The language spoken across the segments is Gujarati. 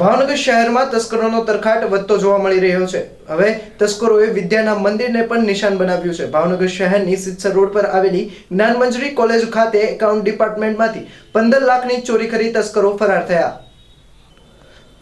ભાવનગર શહેરમાં તસ્કરોનો તરખાટ વધતો જોવા મળી રહ્યો છે. હવે તસ્કરોએ વિદ્યાના મંદિરને પણ નિશાન બનાવ્યું છે. ભાવનગર શહેરની સિત્સર રોડ પર આવેલી જ્ઞાનમંજરી કોલેજ ખાતે એકાઉન્ટ ડિપાર્ટમેન્ટમાંથી પંદર લાખની ચોરી કરી તસ્કરો ફરાર થયા.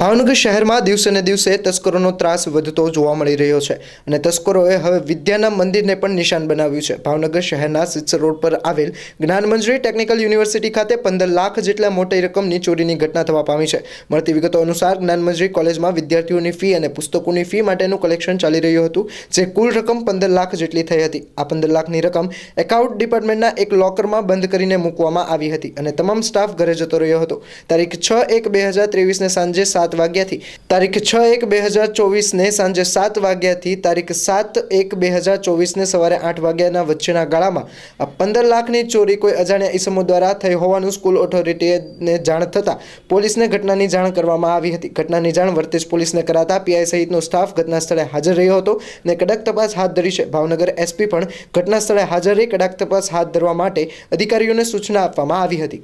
ભાવનગર શહેરમાં દિવસે ને દિવસે તસ્કરોનો ત્રાસ વધતો જોવા મળી રહ્યો છે અને તસ્કરોએ હવે વિદ્યાના મંદિરને પણ નિશાન બનાવ્યું છે. ભાવનગર શહેરના સિત્સર રોડ પર આવેલ જ્ઞાનમંજરી ટેકનિકલ યુનિવર્સિટી ખાતે પંદર લાખ જેટલા મોટી રકમની ચોરીની ઘટના થવા પામી છે. મળતી વિગતો અનુસાર જ્ઞાનમંજરી કોલેજમાં વિદ્યાર્થીઓની ફી અને પુસ્તકોની ફી માટેનું કલેક્શન ચાલી રહ્યું હતું, જે કુલ રકમ પંદર લાખ જેટલી થઈ હતી. આ પંદર લાખની રકમ એકાઉન્ટ ડિપાર્ટમેન્ટના એક લોકરમાં બંધ કરીને મૂકવામાં આવી હતી અને તમામ સ્ટાફ ઘરે જતો રહ્યો હતો. તારીખ છ એક બે હજાર ત્રેવીસને સાંજે સાત વાગ્યાથી. તારીખ છ એક બે હજાર ચોવીસને સાંજે સાત વાગ્યાથી તારીખ સાત એક બે હજાર ચોવીસને સવારે આઠ વાગ્યાના વચ્ચેના ગાળામાં આ પંદર લાખની ચોરી કોઈ અજાણ્યા ઇસમો દ્વારા થઈ હોવાનું સ્કૂલ ઓથોરિટીને જાણ થતાં પોલીસને ઘટનાની જાણ કરવામાં આવી હતી. ઘટનાની જાણ વર્તેજ પોલીસને કરાતા પીઆઈ સહિતનો સ્ટાફ ઘટના સ્થળે હાજર રહ્યો હતો અને કડક તપાસ હાથ ધરી છે. ભાવનગર એસપી પણ ઘટના સ્થળે હાજર રહી કડક તપાસ હાથ ધરવા માટે અધિકારીઓને સૂચના આપવામાં આવી હતી.